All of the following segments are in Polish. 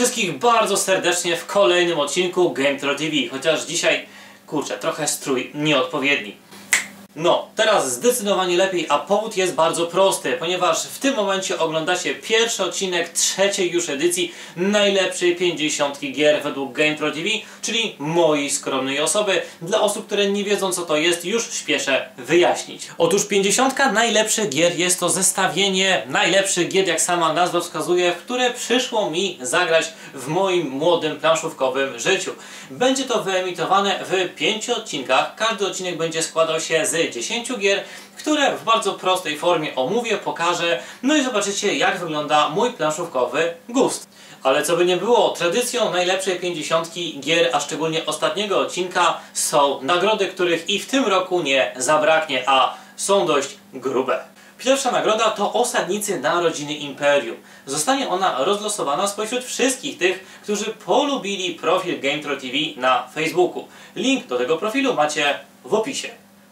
Wszystkich bardzo serdecznie w kolejnym odcinku Game Troll TV, chociaż dzisiaj, kurczę, trochę strój nieodpowiedni. No, teraz zdecydowanie lepiej, a powód jest bardzo prosty, ponieważ w tym momencie oglądacie pierwszy odcinek trzeciej już edycji najlepszej 50 gier według Game Pro TV, czyli mojej skromnej osoby. Dla osób, które nie wiedzą co to jest, już śpieszę wyjaśnić. Otóż 50 najlepszych gier jest to zestawienie najlepszych gier, jak sama nazwa wskazuje, w które przyszło mi zagrać w moim młodym planszówkowym życiu. Będzie to wyemitowane w pięciu odcinkach. Każdy odcinek będzie składał się z 10 gier, które w bardzo prostej formie omówię, pokażę, no i zobaczycie jak wygląda mój planszówkowy gust. Ale co by nie było, tradycją najlepszej 50 gier, a szczególnie ostatniego odcinka są nagrody, których i w tym roku nie zabraknie, a są dość grube. Pierwsza nagroda to Osadnicy Narodziny Imperium. Zostanie ona rozlosowana spośród wszystkich tych, którzy polubili profil GameTroll TV na Facebooku. Link do tego profilu macie w opisie.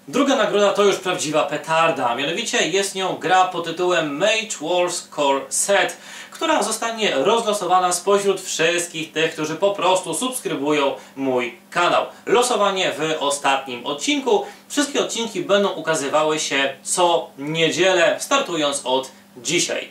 Druga nagroda to już prawdziwa petarda, mianowicie jest nią gra pod tytułem Mage Wars Core Set, która zostanie rozlosowana spośród wszystkich tych, którzy po prostu subskrybują mój kanał. Losowanie w ostatnim odcinku. Wszystkie odcinki będą ukazywały się co niedzielę, startując od dzisiaj.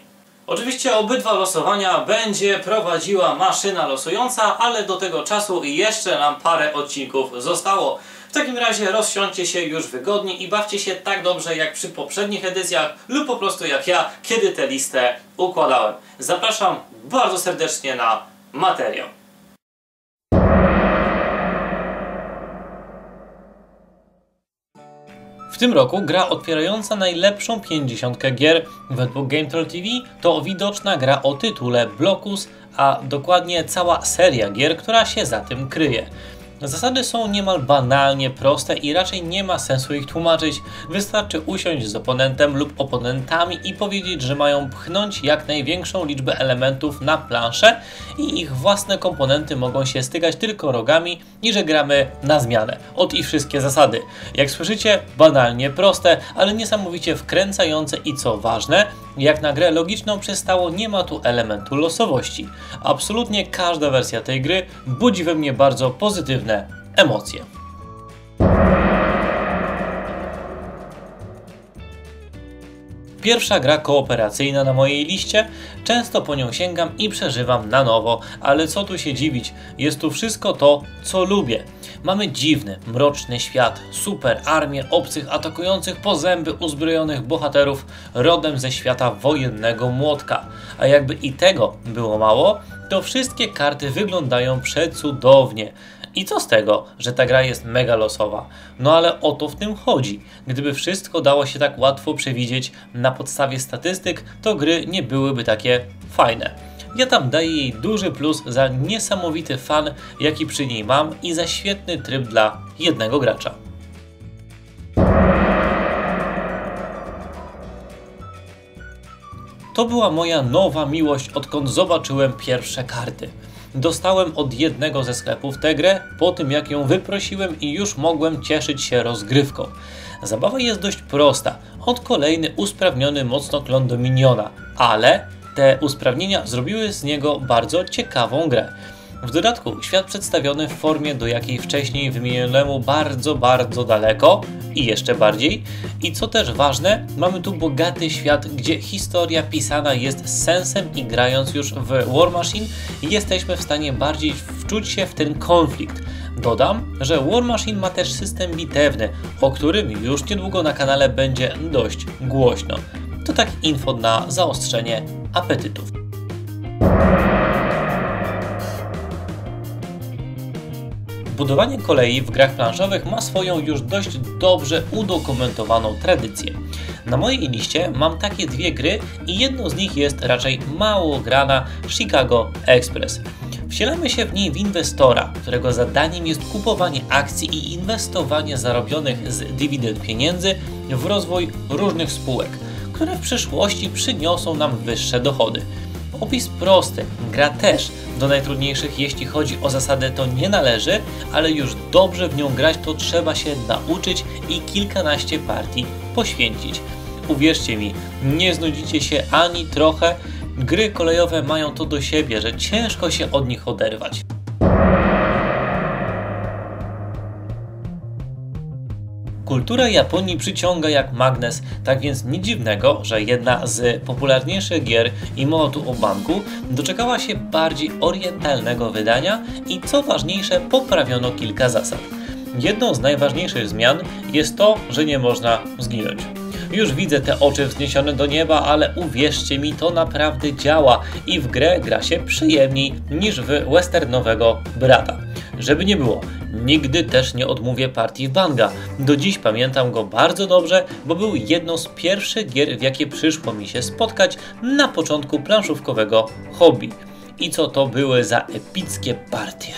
Oczywiście obydwa losowania będzie prowadziła maszyna losująca, ale do tego czasu jeszcze nam parę odcinków zostało. W takim razie rozsiądźcie się już wygodnie i bawcie się tak dobrze jak przy poprzednich edycjach lub po prostu jak ja, kiedy tę listę układałem. Zapraszam bardzo serdecznie na materiał. W tym roku gra otwierająca najlepszą 50 gier według GameTroll TV to widoczna gra o tytule Blockus, a dokładnie cała seria gier, która się za tym kryje. Zasady są niemal banalnie proste i raczej nie ma sensu ich tłumaczyć. Wystarczy usiąść z oponentem lub oponentami i powiedzieć, że mają pchnąć jak największą liczbę elementów na planszę i ich własne komponenty mogą się stykać tylko rogami i że gramy na zmianę. Od i wszystkie zasady. Jak słyszycie, banalnie proste, ale niesamowicie wkręcające i co ważne, jak na grę logiczną przystało, nie ma tu elementu losowości. Absolutnie każda wersja tej gry budzi we mnie bardzo pozytywne emocje. Pierwsza gra kooperacyjna na mojej liście, często po nią sięgam i przeżywam na nowo, ale co tu się dziwić, jest tu wszystko to, co lubię. Mamy dziwny, mroczny świat, super armię obcych atakujących po zęby uzbrojonych bohaterów rodem ze świata wojennego młotka. A jakby i tego było mało, to wszystkie karty wyglądają przecudownie. I co z tego, że ta gra jest mega losowa? No ale o to w tym chodzi. Gdyby wszystko dało się tak łatwo przewidzieć na podstawie statystyk, to gry nie byłyby takie fajne. Ja tam daję jej duży plus za niesamowity fan, jaki przy niej mam i za świetny tryb dla jednego gracza. To była moja nowa miłość, odkąd zobaczyłem pierwsze karty. Dostałem od jednego ze sklepów tę grę po tym jak ją wyprosiłem i już mogłem cieszyć się rozgrywką. Zabawa jest dość prosta. Od kolejny usprawniony mocno klon Dominiona, ale te usprawnienia zrobiły z niego bardzo ciekawą grę. W dodatku świat przedstawiony w formie do jakiej wcześniej wymienionemu bardzo, bardzo daleko i jeszcze bardziej. I co też ważne, mamy tu bogaty świat, gdzie historia pisana jest sensem i grając już w War Machine jesteśmy w stanie bardziej wczuć się w ten konflikt. Dodam, że War Machine ma też system bitewny, o którym już niedługo na kanale będzie dość głośno. To tak info na zaostrzenie apetytów. Budowanie kolei w grach planszowych ma swoją już dość dobrze udokumentowaną tradycję. Na mojej liście mam takie dwie gry i jedną z nich jest raczej mało grana Chicago Express. Wcielamy się w niej w inwestora, którego zadaniem jest kupowanie akcji i inwestowanie zarobionych z dywidend pieniędzy w rozwój różnych spółek, które w przyszłości przyniosą nam wyższe dochody. Opis prosty, gra też do najtrudniejszych jeśli chodzi o zasadę to nie należy, ale już dobrze w nią grać to trzeba się nauczyć i kilkanaście partii poświęcić. Uwierzcie mi, nie znudzicie się ani trochę, Gry kolejowe mają to do siebie, że ciężko się od nich oderwać. Kultura Japonii przyciąga jak magnes, tak więc nic dziwnego, że jedna z popularniejszych gier Imotu o banku doczekała się bardziej orientalnego wydania i co ważniejsze poprawiono kilka zasad. Jedną z najważniejszych zmian jest to, że nie można zginąć. Już widzę te oczy wzniesione do nieba, ale uwierzcie mi, to naprawdę działa i w grę gra się przyjemniej niż w westernowego brata. Żeby nie było, nigdy też nie odmówię partii w Banga. Do dziś pamiętam go bardzo dobrze, bo był jedną z pierwszych gier, w jakie przyszło mi się spotkać na początku planszówkowego hobby. I co to były za epickie partie.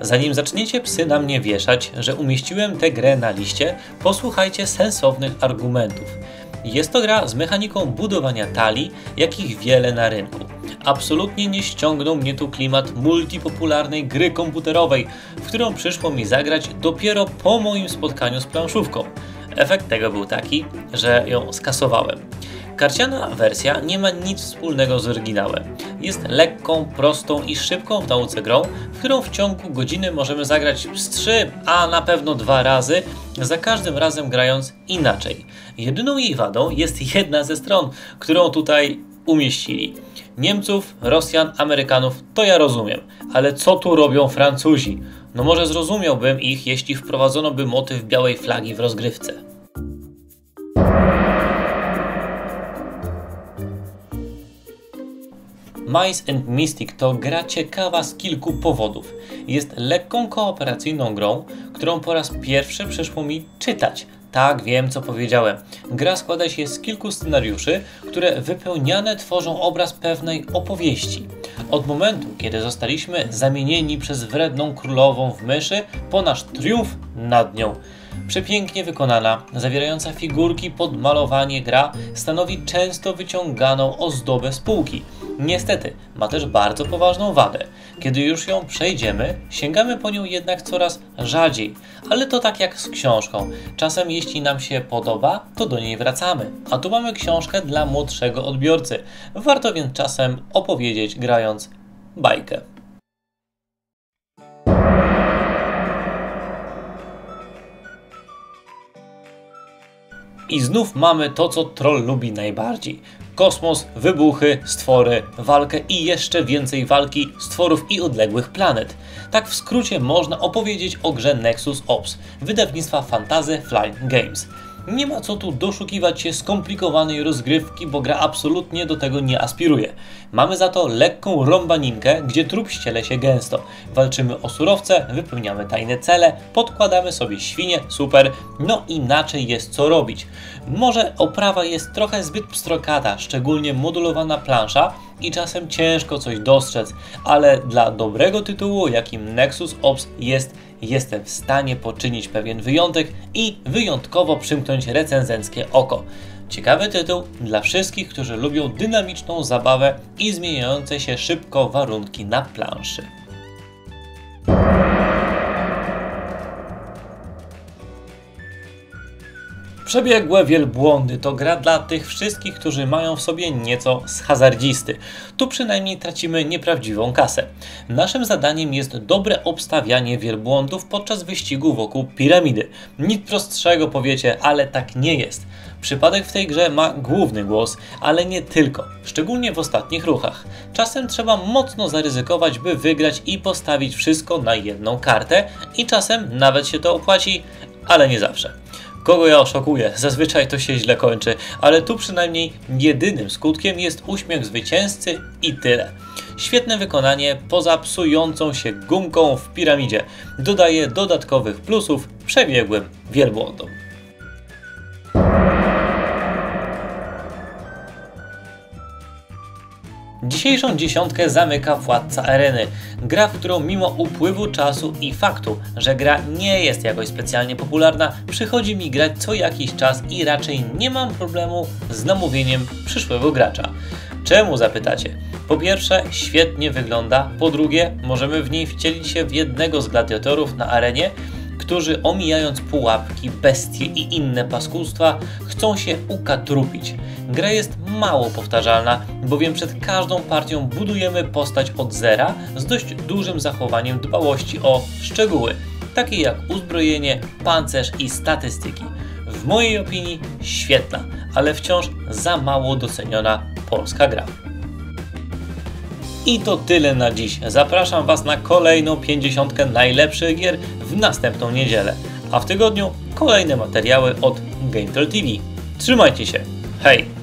Zanim zaczniecie psy na mnie wieszać, że umieściłem tę grę na liście, posłuchajcie sensownych argumentów. Jest to gra z mechaniką budowania talii, jakich wiele na rynku. Absolutnie nie ściągnął mnie tu klimat multipopularnej gry komputerowej, w którą przyszło mi zagrać dopiero po moim spotkaniu z planszówką. Efekt tego był taki, że ją skasowałem. Karciana wersja nie ma nic wspólnego z oryginałem. Jest lekką, prostą i szybką w nauce grą, w którą w ciągu godziny możemy zagrać z 3, a na pewno dwa razy, za każdym razem grając inaczej. Jedyną jej wadą jest jedna ze stron, którą tutaj umieścili. Niemców, Rosjan, Amerykanów to ja rozumiem, ale co tu robią Francuzi? No może zrozumiałbym ich, jeśli wprowadzono by motyw białej flagi w rozgrywce. Mice and Mystic to gra ciekawa z kilku powodów. Jest lekką kooperacyjną grą, którą po raz pierwszy przyszło mi czytać. Tak, wiem co powiedziałem. Gra składa się z kilku scenariuszy, które wypełniane tworzą obraz pewnej opowieści. Od momentu, kiedy zostaliśmy zamienieni przez wredną królową w myszy, po nasz triumf nad nią. Przepięknie wykonana, zawierająca figurki pod malowanie gra stanowi często wyciąganą ozdobę spółki. Niestety, ma też bardzo poważną wadę. Kiedy już ją przejdziemy, sięgamy po nią jednak coraz rzadziej. Ale to tak jak z książką. Czasem jeśli nam się podoba, to do niej wracamy. A tu mamy książkę dla młodszego odbiorcy. Warto więc czasem opowiedzieć grając bajkę. I znów mamy to, co troll lubi najbardziej. Kosmos, wybuchy, stwory, walkę i jeszcze więcej walki, stworów i odległych planet. Tak w skrócie można opowiedzieć o grze Nexus Ops, wydawnictwa Fantasy Flying Games. Nie ma co tu doszukiwać się skomplikowanej rozgrywki, bo gra absolutnie do tego nie aspiruje. Mamy za to lekką rąbaninkę, gdzie trup ściele się gęsto. Walczymy o surowce, wypełniamy tajne cele, podkładamy sobie świnie, super, no inaczej jest co robić. Może oprawa jest trochę zbyt pstrokata, szczególnie modulowana plansza i czasem ciężko coś dostrzec, ale dla dobrego tytułu, jakim Nexus Ops jest, jestem w stanie poczynić pewien wyjątek i wyjątkowo przymknąć recenzenckie oko. Ciekawy tytuł dla wszystkich, którzy lubią dynamiczną zabawę i zmieniające się szybko warunki na planszy. Przebiegłe wielbłądy to gra dla tych wszystkich, którzy mają w sobie nieco z hazardzisty. Tu przynajmniej tracimy nieprawdziwą kasę. Naszym zadaniem jest dobre obstawianie wielbłądów podczas wyścigu wokół piramidy. Nic prostszego powiecie, ale tak nie jest. Przypadek w tej grze ma główny głos, ale nie tylko, szczególnie w ostatnich ruchach. Czasem trzeba mocno zaryzykować, by wygrać i postawić wszystko na jedną kartę i czasem nawet się to opłaci, ale nie zawsze. Kogo ja oszukuję? Zazwyczaj to się źle kończy, ale tu przynajmniej jedynym skutkiem jest uśmiech zwycięzcy i tyle. Świetne wykonanie poza psującą się gumką w piramidzie dodaje dodatkowych plusów przebiegłym wielbłądom. Dzisiejszą dziesiątkę zamyka Władca Areny. Gra, w którą mimo upływu czasu i faktu, że gra nie jest jakoś specjalnie popularna, przychodzi mi grać co jakiś czas i raczej nie mam problemu z namówieniem przyszłego gracza. Czemu zapytacie? Po pierwsze, świetnie wygląda, po drugie, możemy w niej wcielić się w jednego z gladiatorów na arenie, którzy omijając pułapki, bestie i inne paskustwa chcą się ukatrupić. Gra jest mało powtarzalna, bowiem przed każdą partią budujemy postać od zera z dość dużym zachowaniem dbałości o szczegóły, takie jak uzbrojenie, pancerz i statystyki. W mojej opinii świetna, ale wciąż za mało doceniona polska gra. I to tyle na dziś. Zapraszam Was na kolejną 50 najlepszych gier w następną niedzielę. A w tygodniu kolejne materiały od GameTroll TV. Trzymajcie się. Hej!